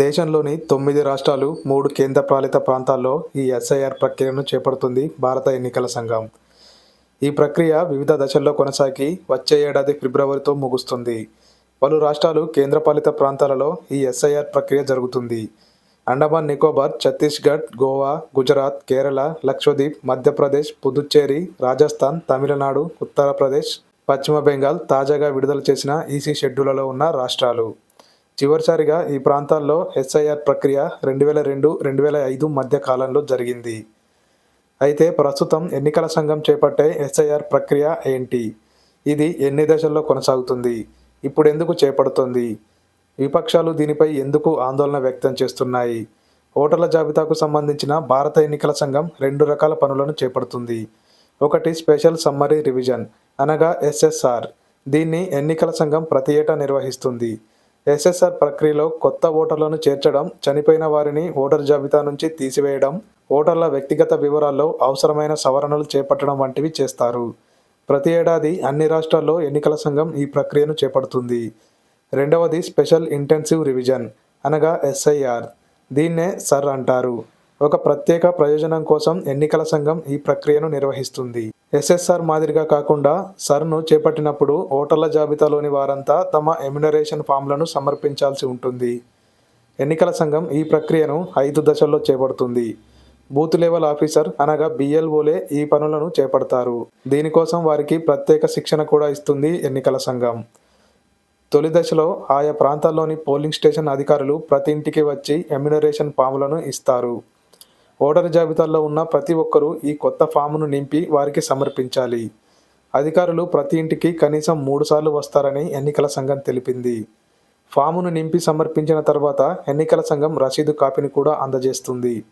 దేశంలోని తొమ్మిది రాష్ట్రాలు మూడు కేంద్రపాలిత ప్రాంతాల్లో ఈ ఎస్ఐఆర్ ప్రక్రియను చేపడుతుంది భారత ఎన్నికల సంఘం. ఈ ప్రక్రియ వివిధ దశల్లో కొనసాగి వచ్చే ఏడాది ఫిబ్రవరితో ముగుస్తుంది. పలు రాష్ట్రాలు కేంద్రపాలిత ప్రాంతాలలో ఈ ఎస్ఐఆర్ ప్రక్రియ జరుగుతుంది. అండమాన్ నికోబార్ ఛత్తీస్గఢ్ గోవా గుజరాత్ కేరళ లక్షద్వీప్ మధ్యప్రదేశ్ పుదుచ్చేరి రాజస్థాన్ తమిళనాడు ఉత్తరప్రదేశ్ పశ్చిమ బెంగాల్ తాజాగా విడుదల చేసిన ఈసీ షెడ్యూల్లో ఉన్న రాష్ట్రాలు. చివరిసారిగా ఈ ప్రాంతాల్లో ఎస్ఐఆర్ ప్రక్రియ రెండు వేల రెండు రెండు వేల ఐదు మధ్య కాలంలో జరిగింది. అయితే ప్రస్తుతం ఎన్నికల సంఘం చేపట్టే ఎస్ఐఆర్ ప్రక్రియ ఏంటి? ఇది ఎన్ని దశల్లో కొనసాగుతుంది? ఇప్పుడు ఎందుకు చేపడుతుంది? విపక్షాలు దీనిపై ఎందుకు ఆందోళన వ్యక్తం చేస్తున్నాయి? ఓటర్ల జాబితాకు సంబంధించిన భారత ఎన్నికల సంఘం రెండు రకాల పనులను చేపడుతుంది. ఒకటి స్పెషల్ సమ్మరీ రివిజన్ అనగా ఎస్ఎస్ఆర్. దీన్ని ఎన్నికల సంఘం ప్రతి ఏటా నిర్వహిస్తుంది. ఎస్ఎస్ఆర్ ప్రక్రియలో కొత్త ఓటర్లను చేర్చడం చనిపోయిన వారిని ఓటర్ జాబితా నుంచి తీసివేయడం ఓటర్ల వ్యక్తిగత వివరాల్లో అవసరమైన సవరణలు చేపట్టడం వంటివి చేస్తారు. ప్రతి ఏడాది అన్ని రాష్ట్రాల్లో ఎన్నికల సంఘం ఈ ప్రక్రియను చేపడుతుంది. రెండవది స్పెషల్ ఇంటెన్సివ్ రివిజన్ అనగా ఎస్ఐఆర్. దీన్నే సర్ అంటారు. ఒక ప్రత్యేక ప్రయోజనం కోసం ఎన్నికల సంఘం ఈ ప్రక్రియను నిర్వహిస్తుంది. ఎస్ఎస్ఆర్ మాదిరిగా కాకుండా సర్ను చేపట్టినప్పుడు ఓటర్ల జాబితాలోని వారంతా తమ ఎమ్యునరేషన్ ఫామ్లను సమర్పించాల్సి ఉంటుంది. ఎన్నికల సంఘం ఈ ప్రక్రియను ఐదు దశల్లో చేపడుతుంది. బూత్ లెవెల్ ఆఫీసర్ అనగా బిఎల్ఓలే ఈ పనులను చేపడతారు. దీనికోసం వారికి ప్రత్యేక శిక్షణ కూడా ఇస్తుంది ఎన్నికల సంఘం. తొలి దశలో ఆయా ప్రాంతాల్లోని పోలింగ్ స్టేషన్ అధికారులు ప్రతి ఇంటికి వచ్చి ఎమ్యునరేషన్ ఫామ్లను ఇస్తారు. ఓటరు జాబితాలో ఉన్న ప్రతి ఒక్కరూ ఈ కొత్త ఫామును నింపి వారికి సమర్పించాలి. అధికారులు ప్రతి ఇంటికి కనీసం మూడు సార్లు వస్తారని ఎన్నికల సంఘం తెలిపింది. ఫామును నింపి సమర్పించిన తర్వాత ఎన్నికల సంఘం రసీదు కాపీని కూడా అందజేస్తుంది.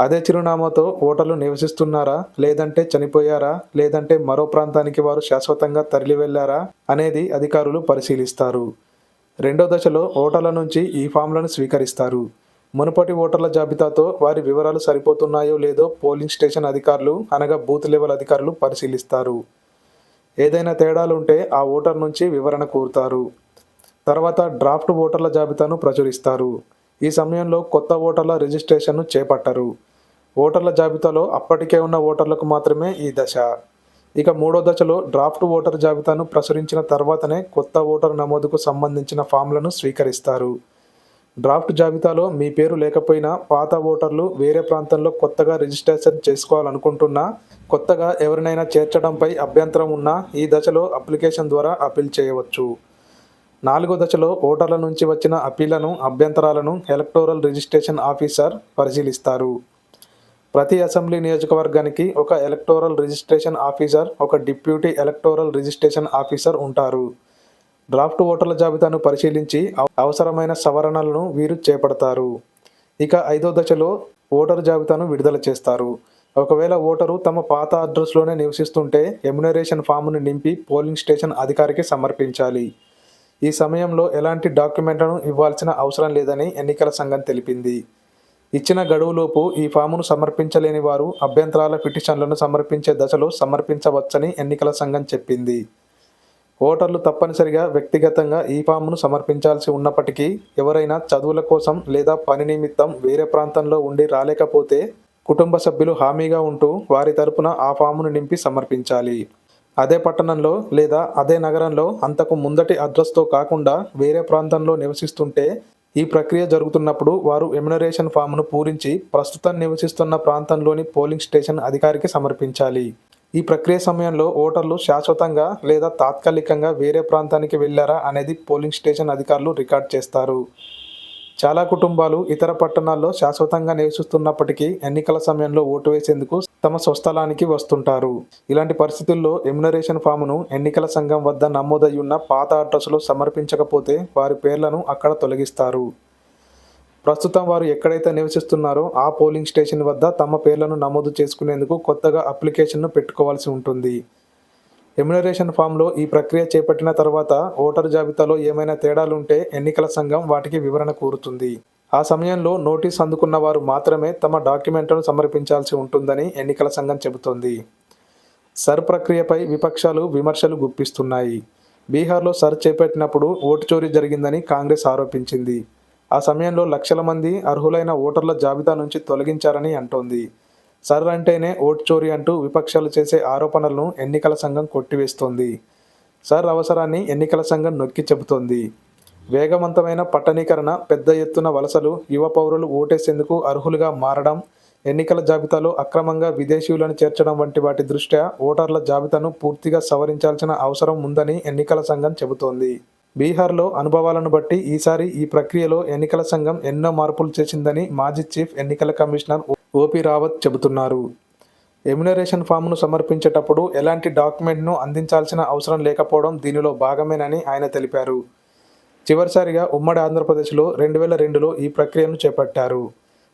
అదే చిరునామాతో ఓటర్లు నివసిస్తున్నారా? లేదంటే చనిపోయారా? లేదంటే మరో ప్రాంతానికి వారు శాశ్వతంగా తరలి వెళ్ళారా అనేది అధికారులు పరిశీలిస్తారు. రెండో దశలో ఓటర్ల నుంచి ఈ ఫామ్లను స్వీకరిస్తారు. మునుపటి ఓటర్ల జాబితాతో వారి వివరాలు సరిపోతున్నాయో లేదో పోలింగ్ స్టేషన్ అధికారులు అనగా బూత్ లెవెల్ అధికారులు పరిశీలిస్తారు. ఏదైనా తేడాలు ఉంటే ఆ ఓటర్ నుంచి వివరణ కోరుతారు. తర్వాత డ్రాఫ్ట్ ఓటర్ల జాబితాను ప్రచురిస్తారు. ఈ సమయంలో కొత్త ఓటర్ల రిజిస్ట్రేషన్ను చేపట్టరు. ఓటర్ల జాబితాలో అప్పటికే ఉన్న ఓటర్లకు మాత్రమే ఈ దశ. ఇక మూడో దశలో డ్రాఫ్ట్ ఓటర్ జాబితాను ప్రచురించిన తర్వాతనే కొత్త ఓటర్ నమోదుకు సంబంధించిన ఫామ్లను స్వీకరిస్తారు. డ్రాఫ్ట్ జాబితాలో మీ పేరు లేకపోయినా పాత ఓటర్లు వేరే ప్రాంతంలో కొత్తగా రిజిస్ట్రేషన్ చేసుకోవాలనుకుంటున్నా కొత్తగా ఎవరినైనా చేర్చడంపై అభ్యంతరం ఉన్నా ఈ దశలో అప్లికేషన్ ద్వారా అప్పీల్ చేయవచ్చు. నాలుగో దశలో ఓటర్ల నుంచి వచ్చిన అప్పీలను అభ్యంతరాలను ఎలక్టోరల్ రిజిస్ట్రేషన్ ఆఫీసర్ పరిశీలిస్తారు. ప్రతి అసెంబ్లీ నియోజకవర్గానికి ఒక ఎలక్టోరల్ రిజిస్ట్రేషన్ ఆఫీసర్ ఒక డిప్యూటీ ఎలక్టోరల్ రిజిస్ట్రేషన్ ఆఫీసర్ ఉంటారు. డ్రాఫ్ట్ ఓటర్ల జాబితాను పరిశీలించి అవసరమైన సవరణలను వీరు చేపడతారు. ఇక ఐదో దశలో ఓటరు జాబితాను విడుదల చేస్తారు. ఒకవేళ ఓటరు తమ పాత అడ్రస్లోనే నివసిస్తుంటే ఎమ్యునరేషన్ ఫామ్ను నింపి పోలింగ్ స్టేషన్ అధికారికి సమర్పించాలి. ఈ సమయంలో ఎలాంటి డాక్యుమెంట్లను ఇవ్వాల్సిన అవసరం లేదని ఎన్నికల సంఘం తెలిపింది. ఇచ్చిన గడువులోపు ఈ ఫామును సమర్పించలేని వారు అభ్యంతరాల పిటిషన్లను సమర్పించే దశలో సమర్పించవచ్చని ఎన్నికల సంఘం చెప్పింది. ఓటర్లు తప్పనిసరిగా వ్యక్తిగతంగా ఈ ఫామ్ను సమర్పించాల్సి ఉన్నప్పటికీ ఎవరైనా చదువుల కోసం లేదా పని నిమిత్తం వేరే ప్రాంతంలో ఉండి రాలేకపోతే కుటుంబ సభ్యులు హామీగా ఉంటూ వారి తరపున ఆ ఫామ్ను నింపి సమర్పించాలి. అదే పట్టణంలో లేదా అదే నగరంలో అంతకు ముందటి అడ్రస్తో కాకుండా వేరే ప్రాంతంలో నివసిస్తుంటే ఈ ప్రక్రియ జరుగుతున్నప్పుడు వారు ఎమ్యునరేషన్ ఫామ్ను పూరించి ప్రస్తుతం నివసిస్తున్న ప్రాంతంలోని పోలింగ్ స్టేషన్ అధికారికి సమర్పించాలి. ఈ ప్రక్రియ సమయంలో ఓటర్లు శాశ్వతంగా లేదా తాత్కాలికంగా వేరే ప్రాంతానికి వెళ్ళారా అనేది పోలింగ్ స్టేషన్ అధికారులు రికార్డ్ చేస్తారు. చాలా కుటుంబాలు ఇతర పట్టణాల్లో శాశ్వతంగా నివసిస్తున్నప్పటికీ ఎన్నికల సమయంలో ఓటు వేసేందుకు తమ స్వస్థలానికి వస్తుంటారు. ఇలాంటి పరిస్థితుల్లో ఎమ్యునరేషన్ ఫామ్ను ఎన్నికల సంఘం వద్ద నమోదయ్యున్న పాత అడ్రస్లో సమర్పించకపోతే వారి పేర్లను అక్కడ తొలగిస్తారు. ప్రస్తుతం వారు ఎక్కడైతే నివసిస్తున్నారో ఆ పోలింగ్ స్టేషన్ వద్ద తమ పేర్లను నమోదు చేసుకునేందుకు కొత్తగా అప్లికేషన్ను పెట్టుకోవాల్సి ఉంటుంది. ఎమ్యునరేషన్ ఫామ్లో ఈ ప్రక్రియ చేపట్టిన తర్వాత ఓటరు జాబితాలో ఏమైనా తేడాలుంటే ఎన్నికల సంఘం వాటికి వివరణ కోరుతుంది. ఆ సమయంలో నోటీస్ అందుకున్న వారు మాత్రమే తమ డాక్యుమెంట్లను సమర్పించాల్సి ఉంటుందని ఎన్నికల సంఘం చెబుతోంది. సర్ ప్రక్రియపై విపక్షాలు విమర్శలు గుప్పిస్తున్నాయి. బీహార్లో సర్ చేపట్టినప్పుడు ఓటు చోరీ జరిగిందని కాంగ్రెస్ ఆరోపించింది. ఆ సమయంలో లక్షల మంది అర్హులైన ఓటర్ల జాబితా నుంచి తొలగించారని అంటోంది. సర్ అంటేనే ఓట్ చోరీ అంటూ విపక్షాలు చేసే ఆరోపణలను ఎన్నికల సంఘం కొట్టివేస్తోంది. సర్ అవసరాన్ని ఎన్నికల సంఘం నొక్కి చెబుతోంది. వేగవంతమైన పట్టణీకరణ పెద్ద ఎత్తున వలసలు యువ పౌరులు ఓటేసేందుకు అర్హులుగా మారడం ఎన్నికల జాబితాలో అక్రమంగా విదేశీయులను చేర్చడం వంటి వాటి దృష్ట్యా ఓటర్ల జాబితాను పూర్తిగా సవరించాల్సిన అవసరం ఉందని ఎన్నికల సంఘం చెబుతోంది. బీహార్లో అనుభవాలను బట్టి ఈసారి ఈ ప్రక్రియలో ఎన్నికల సంఘం ఎన్నో మార్పులు చేసిందని మాజీ చీఫ్ ఎన్నికల కమిషనర్ ఓపీ రావత్ చెబుతున్నారు. ఎమ్యునరేషన్ ఫామ్ను సమర్పించేటప్పుడు ఎలాంటి డాక్యుమెంట్ను అందించాల్సిన అవసరం లేకపోవడం దీనిలో భాగమేనని ఆయన తెలిపారు. చివరిసారిగా ఉమ్మడి ఆంధ్రప్రదేశ్లో రెండు వేల రెండులో ఈ ప్రక్రియను చేపట్టారు.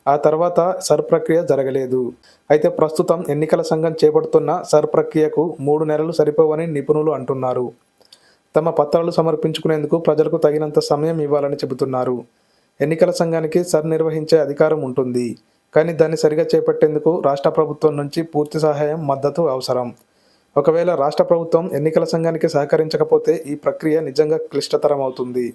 ఆ తర్వాత సర్ ప్రక్రియ జరగలేదు. అయితే ప్రస్తుతం ఎన్నికల సంఘం చేపడుతున్న సర్ ప్రక్రియకు మూడు నెలలు సరిపోవని నిపుణులు అంటున్నారు. తమ పత్రాలు సమర్పించుకునేందుకు ప్రజలకు తగినంత సమయం ఇవ్వాలని చెబుతున్నారు. ఎన్నికల సంఘానికి సర్ నిర్వహించే అధికారం ఉంటుంది. కానీ దాన్ని సరిగా చేపట్టేందుకు రాష్ట్ర ప్రభుత్వం నుంచి పూర్తి సహాయం మద్దతు అవసరం. ఒకవేళ రాష్ట్ర ప్రభుత్వం ఎన్నికల సంఘానికి సహకరించకపోతే ఈ ప్రక్రియ నిజంగా క్లిష్టతరం అవుతుంది